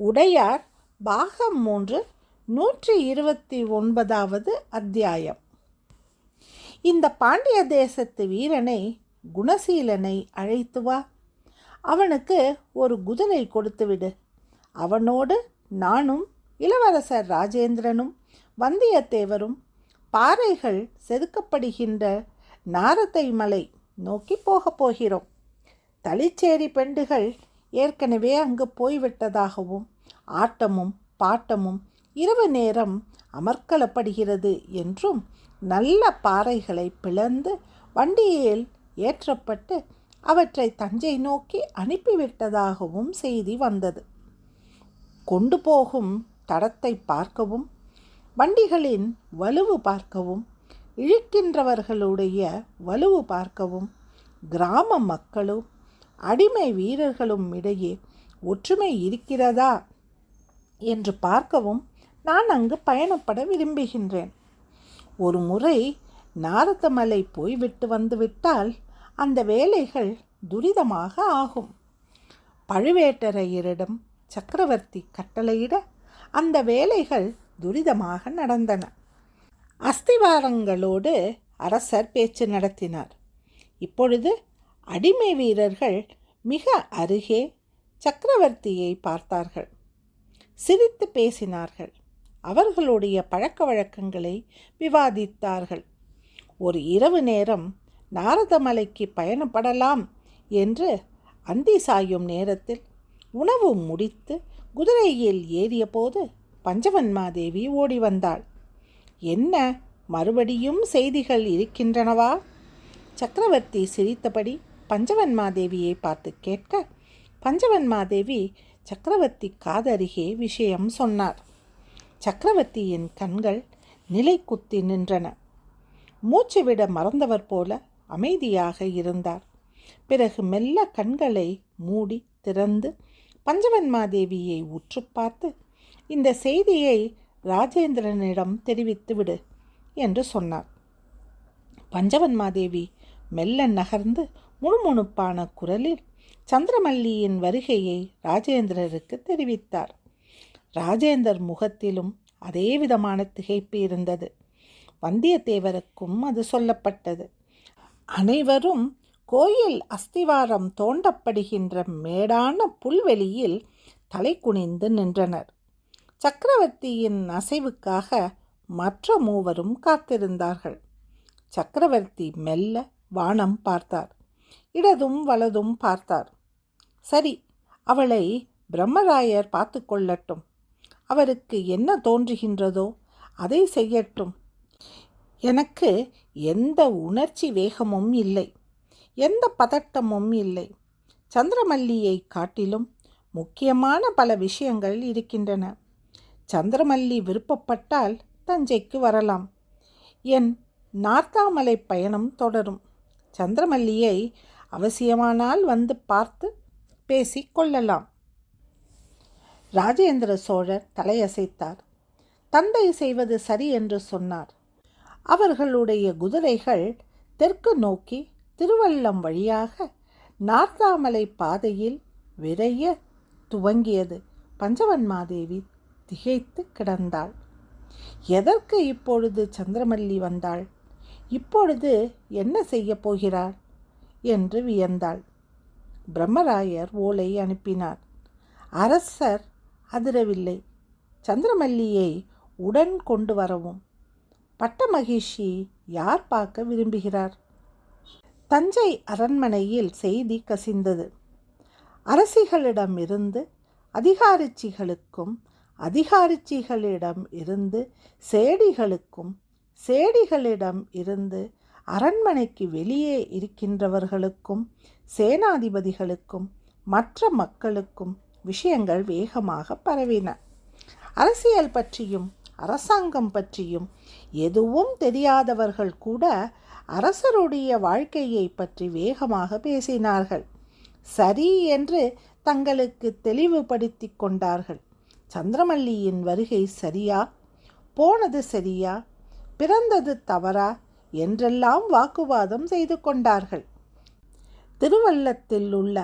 உடையார் பாகம் மூன்று நூற்றி இருபத்தி ஒன்பதாவது அத்தியாயம். இந்த பாண்டிய தேசத்து வீரனை குணசீலனை அழைத்து வா. அவனுக்கு ஒரு குதிரை கொடுத்துவிடு அவனோடு நானும் இளவரசர் ராஜேந்திரனும் வந்தியத்தேவரும் பாறைகள் செதுக்கப்படுகின்ற நாரத்தை மலை நோக்கி போகப் போகிறோம். தளிச்சேரி பெண்டுகள் ஏற்கனவே அங்கு போய்விட்டதாகவும் ஆட்டமும் பாட்டமும் இரவு நேரம் அமர்க்கலப்படுகிறது என்றும் நல்ல பாறைகளை பிளந்து வண்டியில் ஏற்றப்பட்டு அவற்றை தஞ்சை நோக்கி அனுப்பிவிட்டதாகவும் செய்தி வந்தது. கொண்டு போகும் தடத்தை பார்க்கவும் வண்டிகளின் வலுவு பார்க்கவும் இழுக்கின்றவர்களுடைய வலுவு பார்க்கவும் கிராம மக்களும் அடிமை வீரர்களும் இடையே ஒற்றுமை இருக்கிறதா என்று பார்க்கவும் நான் அங்கு பயணப்பட விரும்புகின்றேன். ஒரு முறை நாரதமலை போய்விட்டு வந்துவிட்டால் அந்த வேலைகள் துரிதமாக ஆகும். பழுவேட்டரையரிடம் சக்கரவர்த்தி கட்டளையிட அந்த வேலைகள் துரிதமாக நடந்தன. அஸ்திவாரங்களோடு அரசர் பேச்சு நடத்தினார். இப்பொழுது அடிமை வீரர்கள் மிக அருகே சக்கரவர்த்தியை பார்த்தார்கள். சிரித்து பேசினார்கள். அவர்களுடைய பழக்க வழக்கங்களை விவாதித்தார்கள். ஒரு இரவு நேரம் நாரதமலைக்கு பயணப்படலாம் என்று அந்தி சாயும் நேரத்தில் உணவு முடித்து குதிரையில் ஏறியபோது பஞ்சவன்மாதேவி ஓடி வந்தாள். என்ன மறுபடியும் செய்திகள் இருக்கின்றனவா? சக்கரவர்த்தி சிரித்தபடி பஞ்சவன்மாதேவியை பார்த்து கேட்க பஞ்சவன்மாதேவி சக்கரவர்த்தி காதருகே விஷயம் சொன்னார். சக்கரவர்த்தியின் கண்கள் நிலை குத்தி நின்றன. மூச்சு விட மறந்தவர் போல அமைதியாக இருந்தார். பிறகு மெல்ல கண்களை மூடி திறந்து பஞ்சவன்மாதேவியை உற்று பார்த்து இந்த செய்தியை ராஜேந்திரனிடம் தெரிவித்துவிடு என்று சொன்னார். பஞ்சவன்மாதேவி மெல்ல நகர்ந்து முணுமுணுப்பான குரலில் சந்திரமல்லியின் வருகையை ராஜேந்திரருக்கு தெரிவித்தார். ராஜேந்தர் முகத்திலும் அதே விதமான திகைப்பு இருந்தது. வந்தியத்தேவருக்கும் அது சொல்லப்பட்டது. அனைவரும் கோயில் அஸ்திவாரம் தோண்டப்படுகின்ற மேடான புல்வெளியில் தலை குனிந்து நின்றனர். சக்கரவர்த்தியின் அசைவுக்காக மற்ற மூவரும் காத்திருந்தார்கள். சக்கரவர்த்தி மெல்ல வானம் பார்த்தார். இடதும் வலதும் பார்த்தார். சரி அவளை பிரம்மராயர் பார்த்து கொள்ளட்டும். அவருக்கு என்ன தோன்றுகின்றதோ அதை செய்யட்டும். எனக்கு எந்த உணர்ச்சி வேகமும் இல்லை எந்த பதட்டமும் இல்லை. சந்திரமல்லியை காட்டிலும் முக்கியமான பல விஷயங்கள் இருக்கின்றன. சந்திரமல்லி விருப்பப்பட்டால் தஞ்சைக்கு வரலாம். என் நார்த்தாமலை பயணம் தொடரும். சந்திரமல்லியை அவசியமானால் வந்து பார்த்து பேசி கொள்ளலாம். ராஜேந்திர சோழர் தலையசைத்தார். தந்தை செய்வது சரி என்று சொன்னார். அவர்களுடைய குதிரைகள் தெற்கு நோக்கி திருவள்ளம் வழியாக நார்த்தாமலை பாதையில் விரைய துவங்கியது. பஞ்சவன்மாதேவி திகைத்து கிடந்தாள். எதற்கு இப்பொழுது சந்திரமல்லி வந்தாள்? இப்பொழுது என்ன செய்ய போகிறார்? என்று வியந்தாள். பிரம்மராயர் ஓலை அனுப்பினார். அரசர் அதிரவில்லை. சந்திரமல்லியை உடன் கொண்டு வரவும். பட்ட மகிழ்ச்சி யார் பார்க்க விரும்புகிறார்? தஞ்சை அரண்மனையில் செய்தி கசிந்தது. அரசிகளிடம் இருந்து அதிகாரிச்சிகளுக்கும் அதிகாரிச்சிகளிடம் இருந்து சேடிகளுக்கும் சேடிகளிடம் இருந்து அரண்மனைக்கு வெளியே இருக்கின்றவர்களுக்கும் சேனாதிபதிகளுக்கும் மற்ற மக்களுக்கும் விஷயங்கள் வேகமாக பரவின. அரசியல் பற்றியும் அரசாங்கம் பற்றியும் எதுவும் தெரியாதவர்கள் கூட அரசருடைய வாழ்க்கையை பற்றி வேகமாக பேசினார்கள். சரி என்று தங்களுக்கு தெளிவுபடுத்தி கொண்டார்கள். சந்திரமல்லியின் வருகை சரியா? போனது சரியா? பிறந்தது தவறா என்றெல்லாம் வாக்குவாதம் செய்து கொண்டார்கள். திருவள்ளத்தில் உள்ள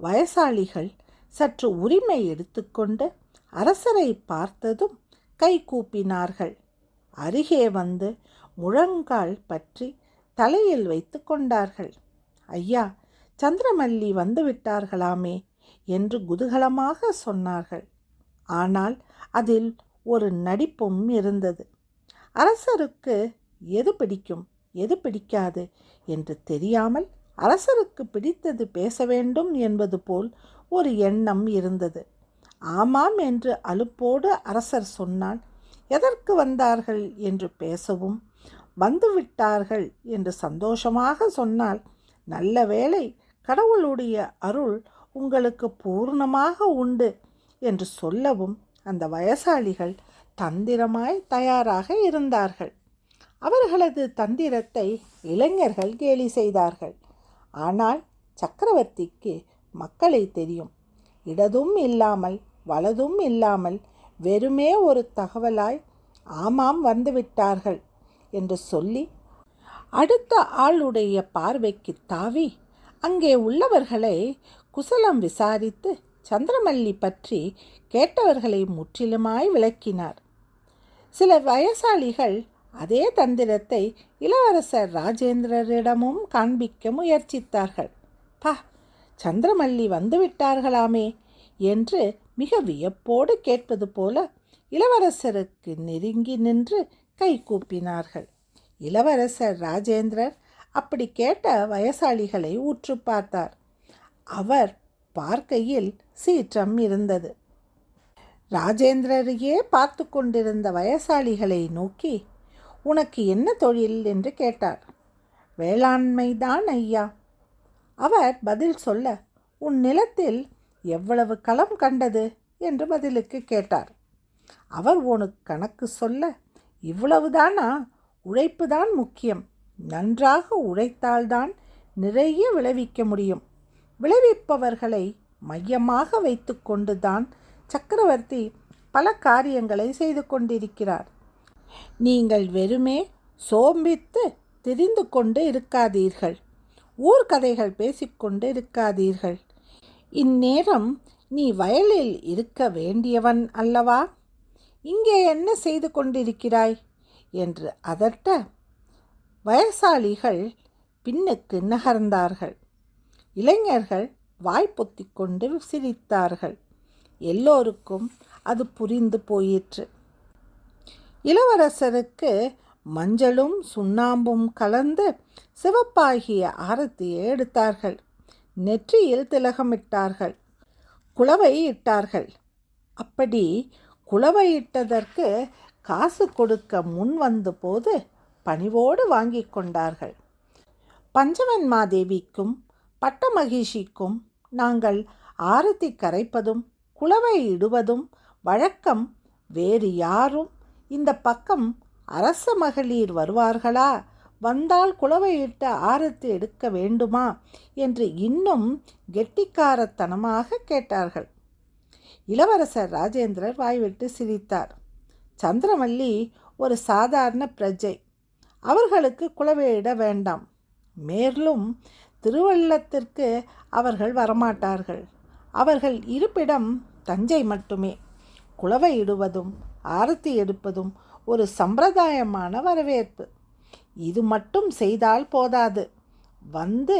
வயசாளிகள் சற்று உரிமை எடுத்துக்கொண்டு அரசரை பார்த்ததும் கை கூப்பினார்கள். அருகே வந்து முழங்கால் பற்றி தலையில் வைத்து கொண்டார்கள். ஐயா சந்திரமல்லி வந்துவிட்டார்களாமே என்று குதூகலமாக சொன்னார்கள். ஆனால் அதில் ஒரு நடிப்பும் இருந்தது. அரசருக்கு எது பிடிக்கும் எது பிடிக்காது என்று தெரியாமல் அரசருக்கு பிடித்தது பேச வேண்டும் என்பது போல் ஒரு எண்ணம் இருந்தது. ஆமாம் என்று அலுப்போடு அரசர் சொன்னால் எதற்கு வந்தார்கள்? என்று பேசவும் வந்துவிட்டார்கள் என்று சந்தோஷமாக சொன்னால் நல்ல வேளை கடவுளுடைய அருள் உங்களுக்கு பூர்ணமாக உண்டு என்று சொல்லவும் அந்த வயசாளிகள் தந்திரமாய் தயாராக இருந்தார்கள். அவர்களது தந்திரத்தை இளைஞர்கள் கேலி செய்தார்கள். ஆனால் சக்கரவர்த்திக்கு மக்களை தெரியும். இடதும் இல்லாமல் வலதும் இல்லாமல் வெறுமே ஒரு தகவலாய் ஆமாம் வந்துவிட்டார்கள் என்று சொல்லி அடுத்த ஆளுடைய பார்வைக்கு தாவி அங்கே உள்ளவர்களை குசலம் விசாரித்து சந்திரமல்லி பற்றி கேட்டவர்களை முற்றிலுமாய் விளக்கினார். சில வயசாளிகள் அதே தந்திரத்தை இளவரசர் ராஜேந்திரரிடமும் காண்பிக்க முயற்சித்தார்கள். பா சந்திரமல்லி வந்துவிட்டார்களாமே என்று மிக வியப்போடு கேட்பது போல இளவரசருக்கு நெருங்கி நின்று கை கூப்பினார்கள். இளவரசர் ராஜேந்திரர் அப்படி கேட்ட வயசாளிகளை உற்று பார்த்தார். அவர் பார்க்கையில் சீற்றம் இருந்தது. ராஜேந்திரரையே பார்த்து கொண்டிருந்த வயசாளிகளை நோக்கி உனக்கு என்ன தொழில்? என்று கேட்டார். வேளாண்மைதான் ஐயா. அவர் பதில் சொல்ல உன் நிலத்தில் எவ்வளவு களம் கண்டது? என்று பதிலுக்கு கேட்டார். அவர் உனக்கு கணக்கு சொல்ல இவ்வளவுதானா? உழைப்பு தான் முக்கியம். நன்றாக உழைத்தால்தான் நிறைய விளைவிக்க முடியும். விளைவிப்பவர்களை மையமாக வைத்து கொண்டுதான் சக்கரவர்த்தி பல காரியங்களை செய்து கொண்டிருக்கிறார். நீங்கள் வெறுமே சோம்பித்து தெரிந்து கொண்டு இருக்காதீர்கள். ஊர்கதைகள் பேசிக்கொண்டு இருக்காதீர்கள். இந்நேரம் நீ வயலில் இருக்க வேண்டியவன் அல்லவா? இங்கே என்ன செய்து கொண்டிருக்கிறாய்? என்று அதட்ட வயசாளிகள் பின்னுக்கு நகர்ந்தார்கள். இளைஞர்கள் வாய்ப்பொத்தி கொண்டு சிரித்தார்கள். எல்லோருக்கும் அது புரிந்து போயிற்று. இளவரசருக்கு மஞ்சளும் சுண்ணாம்பும் கலந்து சிவப்பாகிய ஆரத்தியை எடுத்தார்கள். நெற்றியில் திலகமிட்டார்கள். குளவை இட்டார்கள். அப்படி குளவை இட்டதற்கு காசு கொடுக்க முன் வந்தபோது பணிவோடு வாங்கி கொண்டார்கள். பஞ்சவன்மாதேவிக்கும் பட்டமகிஷிக்கும் நாங்கள் ஆரத்தி கரைப்பதும் குளவை இடுவதும் வழக்கம் வேறு யாரும். இந்த பக்கம் அரச மகளிர் வருவார்களா? வந்தால் குளவையிட்ட ஆரத்து எடுக்க வேண்டுமா? என்று இன்னும் கெட்டிக்காரத்தனமாக கேட்டார்கள். இளவரசர் ராஜேந்திரர் வாய்விட்டு சிரித்தார். சந்திரமல்லி ஒரு சாதாரண பிரஜை. அவர்களுக்கு குளவையிட வேண்டாம். மேலும் திருவள்ளத்திற்கு அவர்கள் வரமாட்டார்கள். அவர்கள் இருப்பிடம் தஞ்சை மட்டுமே. குளவையிடுவதும் ஆரத்தி எடுப்பதும் ஒரு சம்பிரதாயமான வரவேற்பு. இது மட்டும் செய்தால் போதாது. வந்து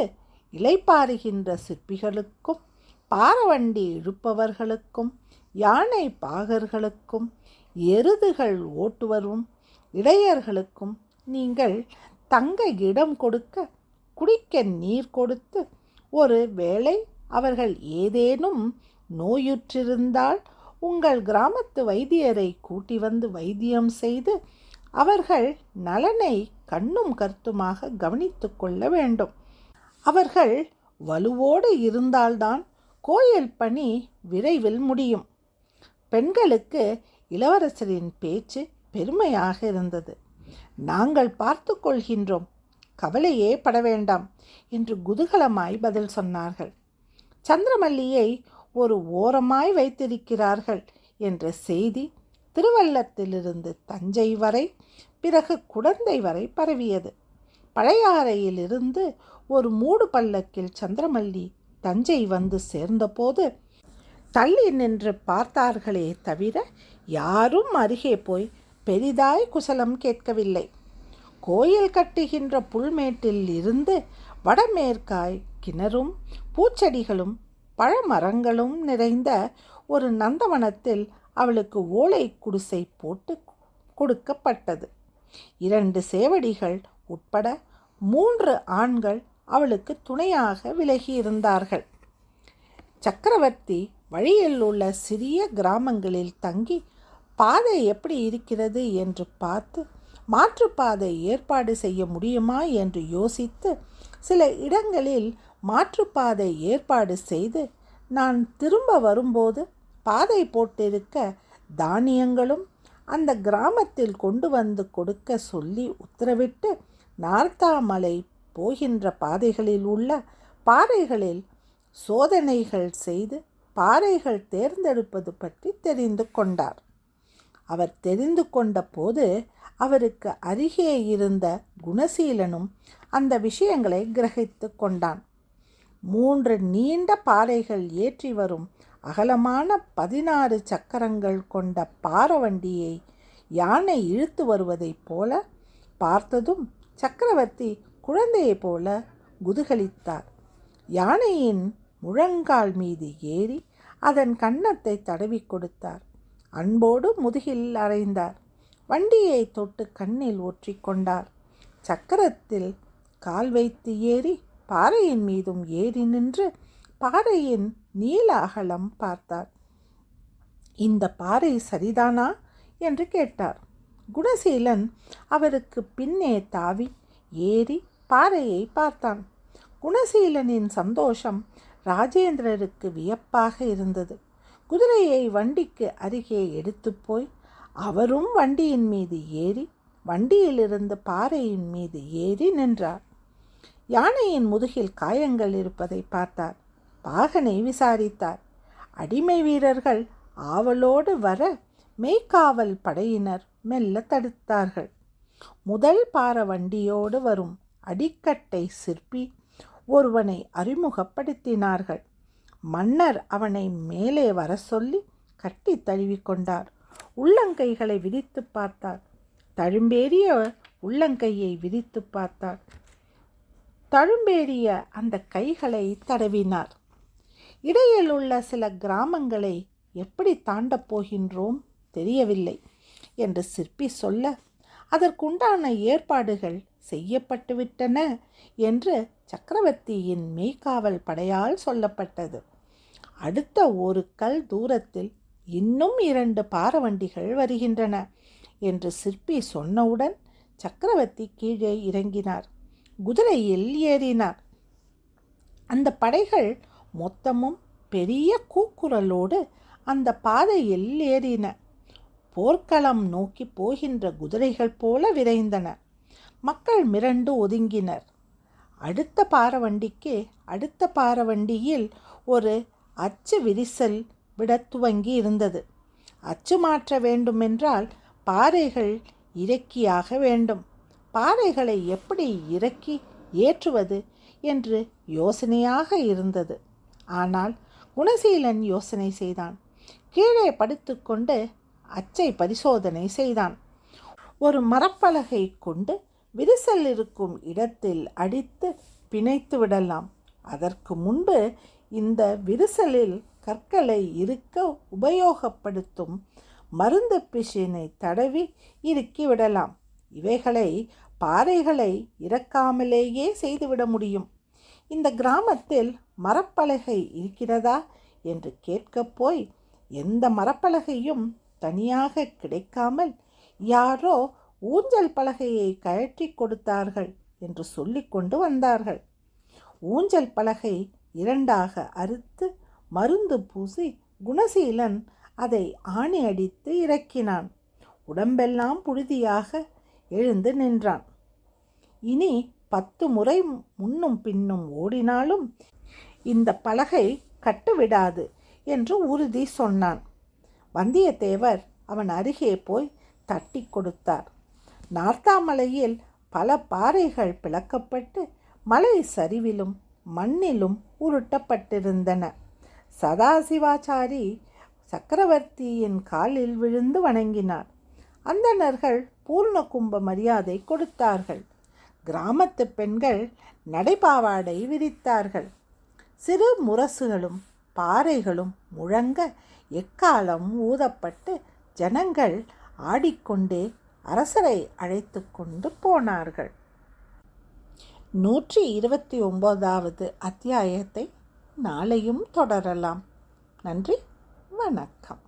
இலைப்பாறுகின்ற சிற்பிகளுக்கும் பாரவண்டி இழுப்பவர்களுக்கும் யானை பாகர்களுக்கும் எருதுகள் ஓட்டுவரும் இடையர்களுக்கும் நீங்கள் தங்க இடம் கொடுக்க குடிக்க நீர் கொடுத்து ஒரு வேளை அவர்கள் ஏதேனும் நோயுற்றிருந்தால் உங்கள் கிராமத்து வைத்தியரை கூட்டி வந்து வைத்தியம் செய்து அவர்கள் நலனை கண்ணும் கருத்துமாக கவனித்து கொள்ள வேண்டும். அவர்கள் வலுவோடு இருந்தால்தான் கோயில் பணி விரைவில் முடியும். பெண்களுக்கு இளவரசரின் பேச்சு பெருமையாக இருந்தது. நாங்கள் பார்த்து கொள்கின்றோம். கவலையே பட வேண்டாம் என்று குதூகலமாய் பதில் சொன்னார்கள். சந்திரமல்லியை ஒரு ஓரமாய் வைத்திருக்கிறார்கள் என்ற செய்தி திருவள்ளத்திலிருந்து தஞ்சை வரை பிறகு குடந்தை வரை பரவியது. பழையாறையிலிருந்து ஒரு மூடு பல்லக்கில் சந்திரமல்லி தஞ்சை வந்து சேர்ந்தபோது தள்ளி நின்று பார்த்தார்களே தவிர யாரும் அருகே போய் பெரிதாய் குசலம் கேட்கவில்லை. கோயில் கட்டுகின்ற புல்மேட்டில் இருந்து வடமேற்காய் கிணறும் பூச்செடிகளும் பழமரங்களும் நிறைந்த ஒரு நந்தவனத்தில் அவளுக்கு ஓலை குடிசை போட்டு கொடுக்கப்பட்டது. இரண்டு சேவடிகள் உட்பட மூன்று ஆண்கள் அவளுக்கு துணையாக விலகியிருந்தார்கள். சக்கரவர்த்தி வழியில் உள்ள சிறிய கிராமங்களில் தங்கி பாதை எப்படி இருக்கிறது? என்று பார்த்து மாற்றுப்பாதை ஏற்பாடு செய்ய முடியுமா? என்று யோசித்து சில இடங்களில் மாற்றுப்பாதை ஏற்பாடு செய்து நான் திரும்ப வரும்போது பாதை போட்டிருக்க தானியங்களும் அந்த கிராமத்தில் கொண்டு வந்து கொடுக்க சொல்லி உத்தரவிட்டு நார்த்தாமலை போகின்ற பாதைகளில் உள்ள பாறைகளில் சோதனைகள் செய்து பாறைகள் தேர்ந்தெடுப்பது பற்றி தெரிந்து கொண்டார். அவர் தெரிந்து கொண்ட போது அவருக்கு அருகே இருந்த குணசீலனும் அந்த விஷயங்களை கிரகித்து கொண்டான். மூன்று நீண்ட பாறைகள் ஏற்றி வரும் அகலமான பதினாறு சக்கரங்கள் கொண்ட பாரவண்டியை யானை இழுத்து வருவதைப் போல பார்த்ததும் சக்கரவர்த்தி குழந்தையைப் போல குதுகலித்தார். யானையின் முழங்கால் மீது ஏறி அதன் கன்னத்தை தடவி கொடுத்தார். அன்போடு முதுகில் அறைந்தார். வண்டியை தொட்டு கண்ணில் ஒற்றிக்கொண்டார் சக்கரத்தில் கால் வைத்து ஏறி பாறையின் மீதும் ஏறி நின்று பாறையின் நீல அகலம் பார்த்தார். இந்த பாறை சரிதானா? என்று கேட்டார். குணசீலன் அவருக்கு பின்னே தாவி ஏறி பாறையை பார்த்தான். குணசீலனின் சந்தோஷம் ராஜேந்திரருக்கு வியப்பாக இருந்தது. குதிரையை வண்டிக்கு அருகே எடுத்து போய் அவரும் வண்டியின் மீது ஏறி வண்டியிலிருந்து பாறையின் மீது ஏறி நின்றார். யானையின் முதுகில் காயங்கள் இருப்பதை பார்த்தார். பாகனை விசாரித்தார். அடிமை வீரர்கள் ஆவலோடு வர மெய்க்காவல் படையினர் மெல்ல தடுத்தார்கள். முதல் பார வண்டியோடு வரும் அடிக்கட்டை சிற்பி ஒருவனை அறிமுகப்படுத்தினார்கள். மன்னர் அவனை மேலே வர சொல்லி கட்டி தழுவிக்கொண்டார் உள்ளங்கைகளை விரித்து பார்த்தார். தழும்பேறிய உள்ளங்கையை விரித்து பார்த்தார். தழும்பேறிய அந்த கைகளை தடவினார். இடையில் உள்ள சில கிராமங்களை எப்படி தாண்டப் போகின்றோம் தெரியவில்லை என்று சிற்பி சொல்ல அதற்குண்டான ஏற்பாடுகள் செய்யப்பட்டுவிட்டன என்று சக்கரவர்த்தியின் மெய்காவல் படையால் சொல்லப்பட்டது. அடுத்த ஒரு கல் தூரத்தில் இன்னும் இரண்டு பாரவண்டிகள் வருகின்றன என்று சிற்பி சொன்னவுடன் சக்கரவர்த்தி கீழே இறங்கினார். குதிரையில் ஏறினார் அந்த படைகள் மொத்தமும் பெரிய கூக்குரலோடு அந்த பாதையில் ஏறின. போர்க்களம் நோக்கி போகின்ற குதிரைகள் போல விரைந்தன. மக்கள் மிரண்டு ஒதுங்கினர். அடுத்த பாரவண்டிக்கு அடுத்த பாரவண்டியில் ஒரு அச்சு விரிசல் விட துவங்கி இருந்தது. அச்சு மாற்ற வேண்டுமென்றால் பாறைகள் இறக்கியாக வேண்டும். பாறைகளை எப்படி இறக்கி ஏற்றுவது என்று யோசனையாக இருந்தது. ஆனால் குணசீலன் யோசனை செய்தான். கீழே படுத்துக்கொண்டு அச்சை பரிசோதனை செய்தான். ஒரு மரப்பலகை கொண்டு விரிசல் இருக்கும் இடத்தில் அடித்து பிணைத்து விடலாம். அதற்கு முன்பு இந்த விரிசலில் கற்களை இருக்க உபயோகப்படுத்தும் மருந்து பிஷினை தடவி இறுக்கி விடலாம். இவைகளை பாறைகளை இறக்காமலேயே செய்துவிட முடியும். இந்த கிராமத்தில் மரப்பலகை இருக்கிறதா என்று கேட்கப் போய் எந்த மரப்பலகையும் தனியாக கிடைக்காமல் யாரோ ஊஞ்சல் பலகையை கழற்றி கொடுத்தார்கள் என்று சொல்லிக்கொண்டு வந்தார்கள். ஊஞ்சல் பலகை இரண்டாக அறுத்து மருந்து பூசி குணசீலன் அதை ஆணி அடித்து இறக்கினான். உடம்பெல்லாம் புழுதியாக எழுந்து நின்றான். இனி பத்து முறை முன்னும் பின்னும் ஓடினாலும் இந்த பலகை கட்டுவிடாது என்று உறுதி சொன்னான். வந்தியத்தேவர் அவன் அருகே போய் தட்டி கொடுத்தார். நார்த்தாமலையில் பல பாறைகள் பிளக்கப்பட்டு மலை சரிவிலும் மண்ணிலும் உருட்டப்பட்டிருந்தன. சதாசிவாச்சாரி சக்கரவர்த்தியின் காலில் விழுந்து வணங்கினார். அந்தணர்கள் பூர்ண கும்ப மரியாதை கொடுத்தார்கள். கிராமத்து பெண்கள் நடைபாவாடை விரித்தார்கள் சிறு முரசுகளும் பாறைகளும் முழங்க எக்காலம் ஊதப்பட்டு ஜனங்கள் ஆடிக்கொண்டே அரசரை அழைத்து கொண்டு போனார்கள். நூற்றி இருபத்தி ஒம்போதாவது அத்தியாயத்தை நாளையும் தொடரலாம். நன்றி வணக்கம்.